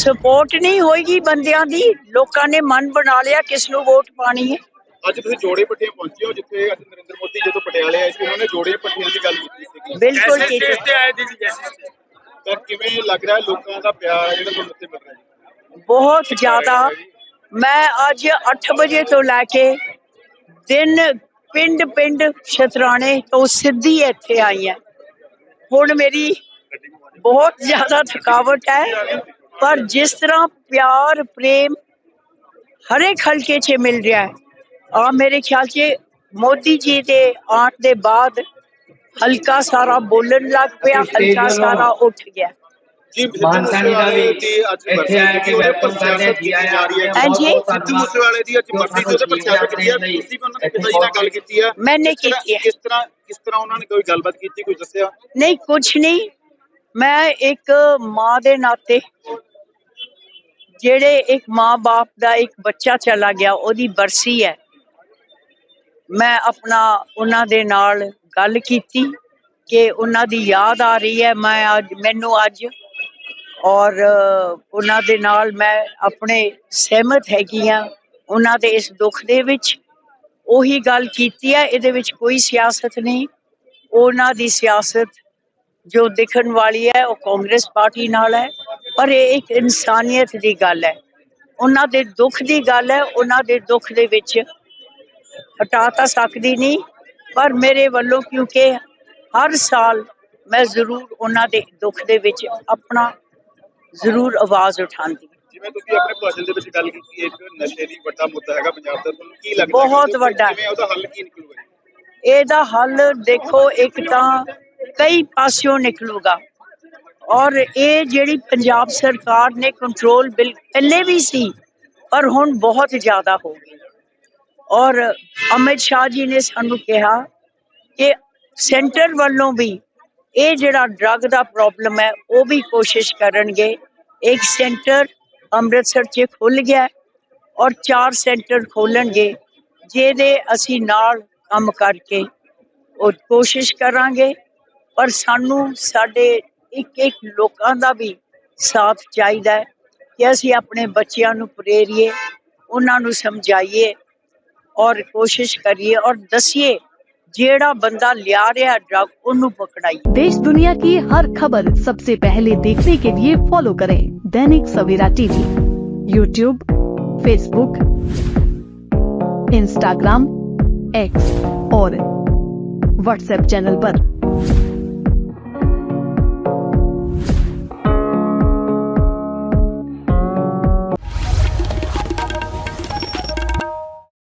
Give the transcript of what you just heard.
Support ਨਹੀਂ ਹੋਏਗੀ ਬੰਦਿਆਂ ਦੀ ਲੋਕਾਂ ਨੇ ਮਨ ਬਣਾ ਲਿਆ ਕਿਸ ਨੂੰ ਵੋਟ ਪਾਣੀ ਹੈ। ਅੱਜ ਤੁਸੀਂ ਜੋੜੇ ਪੱਟੀਆਂ ਪਹੁੰਚੇ ਹੋ ਜਿੱਥੇ ਅੱਜ ਨਰਿੰਦਰ ਮੋਦੀ ਜਦੋਂ ਪਟਿਆਲੇ ਆਏ ਸੀ ਉਹਨਾਂ ਨੇ ਜੋੜੇ ਪੱਟੀਆਂ ਦੀ ਗੱਲ ਕੀਤੀ ਸੀ ਬਿਲਕੁਲ ਠੀਕ ਹੈ। ਤਾਂ ਕਿਵੇਂ ਲੱਗ ਰਿਹਾ ਲੋਕਾਂ ਦਾ ਪਿਆਰ ਜਿਹੜਾ ਤੁਹਾਨੂੰ ਇੱਥੇ ਮਿਲ ਰਿਹਾ ਜੀ? ਬਹੁਤ ਜ਼ਿਆਦਾ। ਮੈਂ ਅੱਜ 8 ਵਜੇ ਤੋਂ ਲੈ ਕੇ ਦਿਨ ਪਿੰਡ ਪਿੰਡ ਸ਼ਤਰਾਣੇ ਤੋਂ ਸਿੱਧੀ ਇੱਥੇ ਆਈ ਹਾਂ। ਹੁਣ ਮੇਰੀ ਬਹੁਤ ਜ਼ਿਆਦਾ ਥਕਾਵਟ ਹੈ। ਪਰ ਜਿਸ ਤਰ੍ਹਾਂ ਪਿਆਰ ਪ੍ਰੇਮ ਹਰੇਕ ਹਲਕੇ 'ਚ ਮਿਲ ਰਿਹਾ ਹੈ ਆ ਮੇਰੇ ਖਿਆਲ 'ਚ ਮੋਦੀ ਜੀ ਦੇ ਆਉਣ ਦੇ ਬਾਅਦ ਹਲਕਾ ਸਾਰਾ ਬੋਲਣ ਲੱਗ ਪਿਆ ਹਲਕਾ ਸਾਰਾ ਉੱਠ ਗਿਆ ਜੀ ਮਾਨਸਾਨੀ ਦਾ ਵੀ ਅੱਜ ਇੱਥੇ ਆ ਕੇ ਵੈਲਕਮ ਕਰਦੇ ਜੀ ਆਇਆ ਹਾਂਜੀ। ਸਿੱਧੂ ਮੂਸੇਵਾਲੇ ਦੀ ਅੱਜ ਬਰਸੀ ਤੇ ਉਹਦੇ ਪਰ ਚਰਚਾ ਕੀਤੀ ਹੈ ਤੁਸੀਂ ਵੀ ਉਹਨਾਂ ਦੇ ਪਿਤਾ ਜੀ ਨਾਲ ਗੱਲ ਕੀਤੀ ਹੈ ਮੈਨੇ ਕੀਤੀ ਹੈ। ਕਿਸ ਤਰ੍ਹਾਂ ਕਿਸ ਤਰ੍ਹਾਂ ਉਹਨਾਂ ਨੇ ਕੋਈ ਗੱਲਬਾਤ ਕੀਤੀ ਕੋਈ ਦੱਸਿਆ ਨਹੀਂ ਕੁਛ ਨਹੀਂ ਮੈਂ ਇੱਕ ਮਾਂ ਦੇ ਨਾਤੇ ਜਿਹੜੇ ਇੱਕ ਮਾਂ-ਬਾਪ ਦਾ ਇੱਕ ਬੱਚਾ ਚਲਾ ਗਿਆ, ਉਹਦੀ ਬਰਸੀ ਹੈ। ਮੈਂ ਆਪਣਾ ਉਹਨਾਂ ਦੇ ਨਾਲ ਗੱਲ ਕੀਤੀ ਕਿ ਉਹਨਾਂ ਦੀ ਯਾਦ ਆ ਰਹੀ ਹੈ। ਮੈਂ ਅੱਜ, ਮੈਨੂੰ ਅੱਜ ਔਰ ਉਹਨਾਂ ਦੇ ਨਾਲ ਮੈਂ ਆਪਣੇ ਸਹਿਮਤ ਹੈਗੀ ਹਾਂ। ਉਹਨਾਂ ਦੇ ਇਸ ਦੁੱਖ ਦੇ ਵਿੱਚ ਉਹੀ ਗੱਲ ਕੀਤੀ ਹੈ। ਇਹਦੇ ਵਿੱਚ ਕੋਈ ਸਿਆਸਤ ਨਹੀਂ। ਉਹਨਾਂ ਦੀ ਸਿਆਸਤ ਜੋ ਦਿਖਣ ਵਾਲੀ ਹੈ, ਉਹ ਕਾਂਗਰਸ ਪਾਰਟੀ ਨਾਲ ਹੈ। ਪਰ ਇਹ ਇੱਕ ਇਨਸਾਨੀਅਤ ਦੀ ਗੱਲ ਹੈ ਉਹਨਾਂ ਦੇ ਦੁੱਖ ਦੀ ਗੱਲ ਹੈ ਉਹਨਾਂ ਦੇ ਦੁੱਖ ਦੇ ਵਿੱਚ ਹਟਾ ਤਾਂ ਸਕਦੀ ਨਹੀਂ ਪਰ ਮੇਰੇ ਵੱਲੋਂ ਕਿਉਂਕਿ ਹਰ ਸਾਲ ਮੈਂ ਜ਼ਰੂਰ ਉਹਨਾਂ ਦੇ ਦੁੱਖ ਦੇ ਵਿੱਚ ਆਪਣਾ ਜ਼ਰੂਰ ਆਵਾਜ਼ ਉਠਾਉਂਦੀ ਹਾਂ। ਜਿਵੇਂ ਤੁਸੀਂ ਆਪਣੇ ਭਾਸ਼ਣ ਦੇ ਵਿੱਚ ਗੱਲ ਕੀਤੀ ਹੈ ਇੱਕ ਨਸ਼ੇ ਦੀ ਵੱਡਾ ਮੁੱਦਾ ਹੈਗਾ ਪੰਜਾਬ ਦਾ ਤੁਹਾਨੂੰ ਕੀ ਲੱਗਦਾ ਬਹੁਤ ਵੱਡਾ। ਕਿਵੇਂ ਉਹਦਾ ਹੱਲ ਕੀ ਨਿਕਲੂਗਾ ਜੀ? ਇਹਦਾ ਹੱਲ ਦੇਖੋ ਇੱਕ ਤਾਂ ਕਈ ਪਾਸਿਓਂ ਨਿਕਲੂਗਾ ਔਰ ਇਹ ਜਿਹੜੀ ਪੰਜਾਬ ਸਰਕਾਰ ਨੇ ਕੰਟਰੋਲ ਬਿੱਲ ਪਹਿਲੇ ਵੀ ਸੀ, ਪਰ ਹੁਣ ਬਹੁਤ ਜ਼ਿਆਦਾ ਹੋ ਗਈ ਔਰ ਅਮਿਤ ਸ਼ਾਹ ਜੀ ਨੇ ਸਾਨੂੰ ਕਿਹਾ ਕਿ ਸੈਂਟਰ ਵੱਲੋਂ ਵੀ ਇਹ ਜਿਹੜਾ ਡਰੱਗ ਦਾ ਪ੍ਰੋਬਲਮ ਹੈ, ਉਹ ਵੀ ਕੋਸ਼ਿਸ਼ ਕਰਨਗੇ। ਇੱਕ ਸੈਂਟਰ ਅੰਮ੍ਰਿਤਸਰ 'ਚ ਖੁੱਲ ਗਿਆ ਔਰ ਚਾਰ ਸੈਂਟਰ ਖੋਲਣਗੇ ਜਿਹਦੇ ਅਸੀਂ ਨਾਲ ਕੰਮ ਕਰਕੇ ਉਹ ਕੋਸ਼ਿਸ਼ ਕਰਾਂਗੇ। ਪਰ ਸਾਨੂੰ ਸਾਡੇ ਇੱਕ ਇੱਕ ਲੋਕਾਂ ਦਾ ਵੀ ਸਾਥ ਚਾਹੀਦਾ ਹੈ ਕਿ ਅਸੀਂ ਆਪਣੇ ਬੱਚਿਆਂ ਨੂੰ ਪ੍ਰੇਰੀਏ ਉਹਨਾਂ ਨੂੰ ਸਮਝਾਈਏ ਔਰ ਕੋਸ਼ਿਸ਼ ਕਰੀਏ ਔਰ ਦਸੀਏ ਜਿਹੜਾ ਬੰਦਾ ਲਿਆ ਰਿਹਾ ਡਰਗ ਉਹਨੂੰ ਪਕੜਾਈਏ देश दुनिया की हर खबर सबसे पहले देखने के लिए फॉलो करें Dainik Savera TV YouTube Facebook Instagram X और व्हाट्सएप चैनल पर।